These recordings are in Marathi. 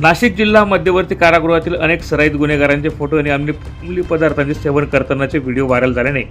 नाशिक जिल्हा मध्यवर्ती कारागृहातील अनेक सराईत गुन्हेगारांचे फोटो आणि अंमली अंमली पदार्थांचे सेवन करतानाचे व्हिडिओ व्हायरल झाल्याने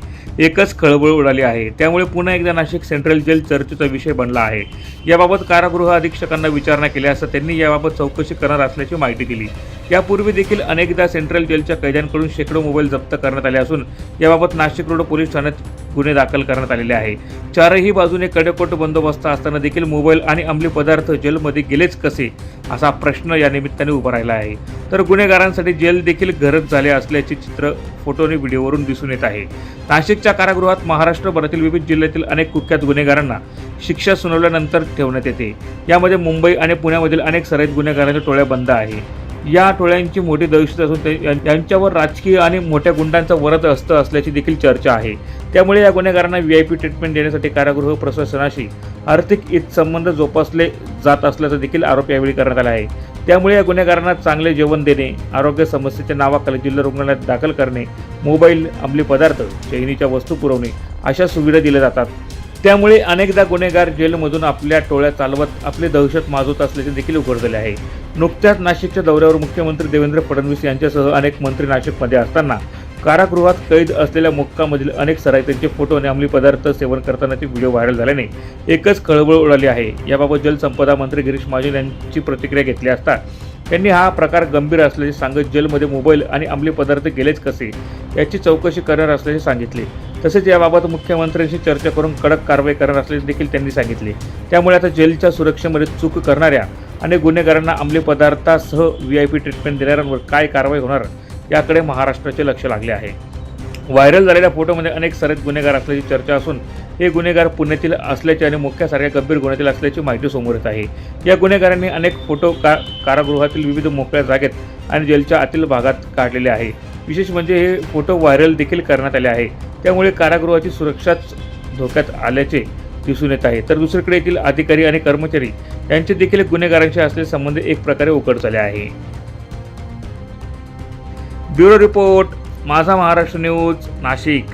एकच खळबळ उडाली आहे. त्यामुळे पुन्हा एकदा नाशिक सेंट्रल जेल चर्चेचा विषय बनला आहे. याबाबत कारागृह अधीक्षकांना विचारणा केली असता त्यांनी याबाबत चौकशी करणार असल्याची माहिती दिली. यापूर्वी देखील अनेकदा सेंट्रल जेलच्या कैद्यांकडून शेकडो मोबाईल जप्त करण्यात आले असून याबाबत नाशिक रोड पोलीस ठाण्यात गुन्हे दाखल करण्यात आलेले आहे. चारही बाजूने कडेकोट बंदोबस्त असताना देखील मोबाईल आणि अंमली पदार्थ जेलमध्ये गेलेच कसे असा प्रश्न या निमित्ताने उभा राहिला आहे. तर गुन्हेगारांसाठी जेल देखील घरच झाले असल्याचे चित्र फोटो आणि व्हिडिओवरून दिसून येत आहे. नाशिकच्या कारागृहात महाराष्ट्रभरातील विविध जिल्ह्यातील अनेक कुख्यात गुन्हेगारांना शिक्षा सुनावल्यानंतर ठेवण्यात येते. यामध्ये मुंबई आणि पुण्यामधील अनेक सराईत गुन्हेगारांच्या टोळ्या बंद आहे या टोळ्यांची मोठी दहशत असून ते यांच्यावर राजकीय आणि मोठ्या गुंडांचा वरद असतं असल्याची देखील चर्चा आहे. त्यामुळे या गुन्हेगारांना व्ही आय पी ट्रीटमेंट देण्यासाठी कारागृह प्रशासनाशी आर्थिक हितसंबंध जोपासले जात असल्याचा देखील आरोप यावेळी करण्यात आला आहे. त्यामुळे या गुन्हेगारांना चांगले जेवण देणे आरोग्य समस्येच्या नावाखाली जिल्हा रुग्णालयात दाखल करणे मोबाईल अंमली पदार्थ चैनीच्या वस्तू पुरवणे अशा सुविधा दिल्या जातात. त्यामुळे अनेकदा गुन्हेगार जेलमधून आपल्या टोळ्या चालवत आपली दहशत माजवत असल्याचे देखील उघड झाले आहे. नुकत्याच नाशिकच्या दौऱ्यावर मुख्यमंत्री देवेंद्र फडणवीस यांच्यासह अनेक मंत्री नाशिकमध्ये असताना कारागृहात कैद असलेल्या मुक्कामधील अनेक सराईतांचे फोटो आणि अंमली पदार्थ सेवन करतानाचे व्हिडिओ व्हायरल झाल्याने एकच खळबळ उडाली आहे. याबाबत जलसंपदा मंत्री गिरीश महाजन यांची प्रतिक्रिया घेतली असता त्यांनी हा प्रकार गंभीर असल्याचे सांगत जेलमध्ये मोबाईल आणि अंमली पदार्थ गेलेच कसे याची चौकशी करणार असल्याचे सांगितले. तसेच याबाबत मुख्यमंत्र्यांशी चर्चा करून कडक कारवाई करणार असल्याचे देखील त्यांनी सांगितले. त्यामुळे आता जेलच्या सुरक्षेमध्ये चूक करणाऱ्या आणि गुन्हेगारांना अंमली पदार्थासह व्ही आय पी ट्रीटमेंट देणाऱ्यांवर काय कारवाई होणार याकडे महाराष्ट्राचे लक्ष लागले आहे. व्हायरल झालेल्या फोटोमध्ये अनेक सरेत गुन्हेगार असल्याची चर्चा असून हे गुन्हेगार पुण्यातील असल्याचे आणि मुख्यासारख्या गंभीर गुन्ह्यातील असल्याची माहिती समोर येत आहे. या गुन्हेगारांनी अनेक फोटो का कारागृहातील विविध मोकळ्या जागेत आणि जेलच्या आतील भागात काढलेले आहे. विशेष म्हणजे हे फोटो व्हायरल देखील करण्यात आले आहे. त्यामुळे कारागृहाची सुरक्षाच धोक्यात आल्याचे दिसून येत आहे. तर दुसरीकडे येथील अधिकारी आणि कर्मचारी यांचे देखील गुन्हेगारांशी असलेले संबंध एक प्रकारे उघड झाले आहे. ब्युरो रिपोर्ट माझा महाराष्ट्र न्यूज नाशिक.